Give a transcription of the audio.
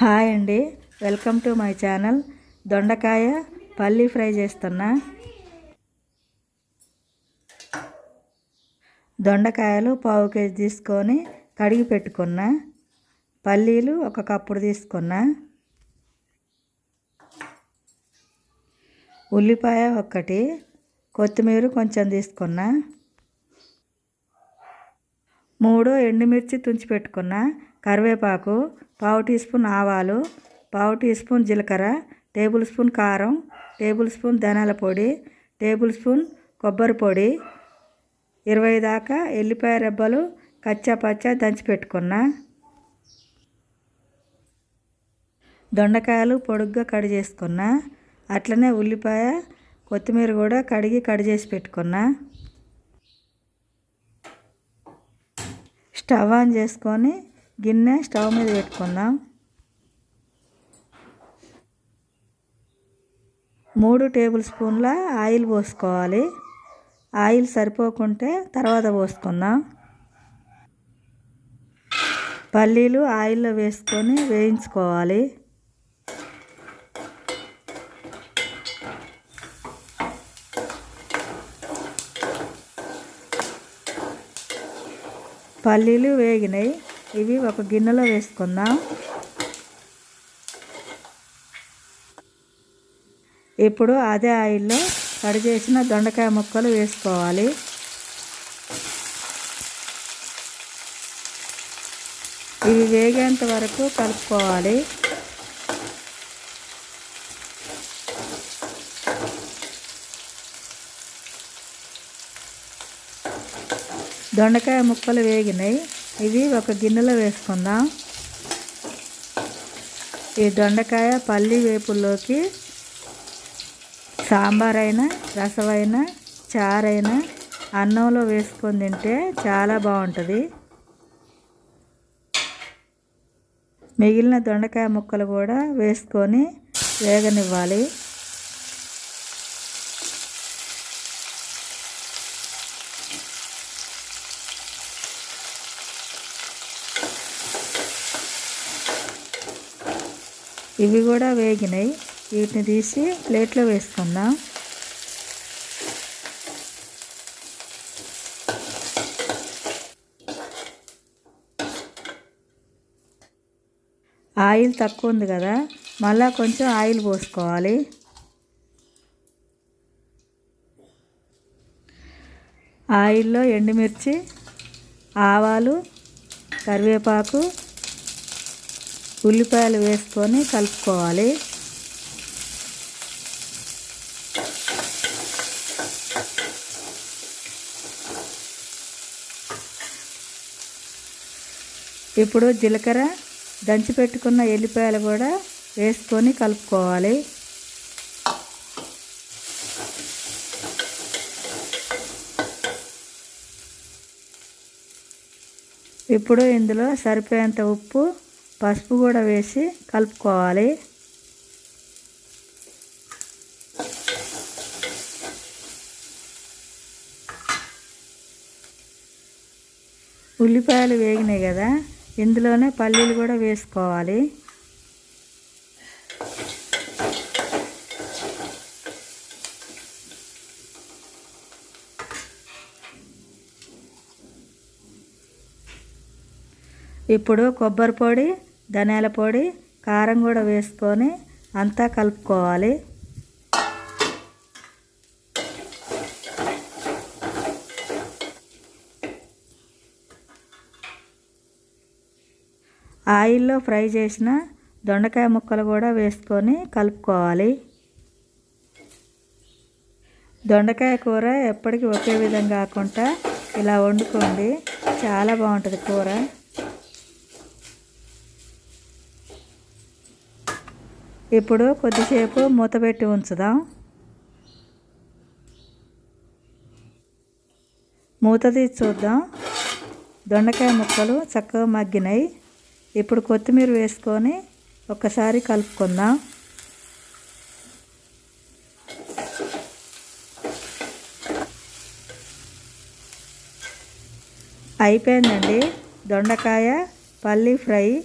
Hi అండి. Welcome to my channel. దొండకాయ పల్లీ ఫ్రై చేస్తున్నా. దొండకాయలు పావు కేజీ తీసుకొని కడిగి పెట్టుకున్నా. పల్లీలు ఒక కప్పుడు తీసుకున్నా. ఉల్లిపాయ ఒక్కటి కొత్తిమీర కొంచెం తీసుకున్నా. మూడు ఎండుమిర్చి తుంచి పెట్టుకున్న కరివేపాకు పావు టీ స్పూన్ ఆవాలు పావు టీ స్పూన్ జీలకర్ర టేబుల్ స్పూన్ కారం టేబుల్ స్పూన్ ధనాల పొడి టేబుల్ స్పూన్ కొబ్బరి పొడి ఇరవై దాకా ఎల్లిపాయ రెబ్బలు కచ్చా పచ్చా దంచి పెట్టుకున్న దొండకాయలు పొడుగ్గా కడి చేసుకున్న అట్లనే ఉల్లిపాయ కొత్తిమీర కూడా కడిగి కడి చేసి పెట్టుకున్నా స్టవ్ ఆన్ చేసుకొని గిన్నె స్టవ్ మీద పెట్టుకుందాం. మూడు టేబుల్ స్పూన్ల ఆయిల్ పోసుకోవాలి. ఆయిల్ సరిపోకుంటే తర్వాత పోసుకుందాం. పల్లీలు ఆయిల్లో వేసుకొని వేయించుకోవాలి. పల్లీలు వేగినాయి. ఇవి ఒక గిన్నెలో వేసుకుందాం. ఇప్పుడు అదే ఆయిల్లో కడి చేసిన దొండకాయ ముక్కలు వేసుకోవాలి. ఇవి వేగేంత వరకు కలుపుకోవాలి. దొండకాయ ముక్కలు వేగినాయి. ఇవి ఒక గిన్నెలో వేసుకుందాం. ఈ దొండకాయ పల్లి వేపుల్లోకి సాంబార్ అయినా రసమైనా చారైనా అన్నంలో వేసుకొని తింటే చాలా బాగుంటుంది. మిగిలిన దొండకాయ ముక్కలు కూడా వేసుకొని వేగనివ్వాలి. ఇవి కూడా వేగినాయి. వీటిని తీసి ప్లేట్లో వేసుకుందాం. ఆయిల్ తక్కువ ఉంది కదా మళ్ళా కొంచెం ఆయిల్ పోసుకోవాలి. ఆయిల్లో ఎండుమిర్చి ఆవాలు కరివేపాకు ఉల్లిపాయలు వేసుకొని కలుపుకోవాలి. ఇప్పుడు జీలకర్ర దంచి పెట్టుకున్న ఎల్లిపాయలు కూడా వేసుకొని కలుపుకోవాలి. ఇప్పుడు ఇందులో సరిపోయేంత ఉప్పు పసుపు కూడా వేసి కలుపుకోవాలి. ఉల్లిపాయలు వేగినాయి కదా ఇందులోనే పల్లీలు కూడా వేసుకోవాలి. ఇప్పుడు కొబ్బరి పొడి ధనియాల పొడి కారం కూడా వేసుకొని అంతా కలుపుకోవాలి. ఆయిల్లో ఫ్రై చేసిన దొండకాయ ముక్కలు కూడా వేసుకొని కలుపుకోవాలి. దొండకాయ కూర ఎప్పటికీ ఒకే విధంగా కాకుండా ఇలా వండుకోండి. చాలా బాగుంటుంది కూర. ఇప్పుడు కొద్దిసేపు మూత పెట్టి ఉంచుదాం. మూత తీసి చూద్దాం. దొండకాయ ముక్కలు చక్కగా మగ్గినాయి. ఇప్పుడు కొత్తిమీర వేసుకొని ఒక్కసారి కలుపుకుందాం. అయిపోయిందండి దొండకాయ పల్లి ఫ్రై.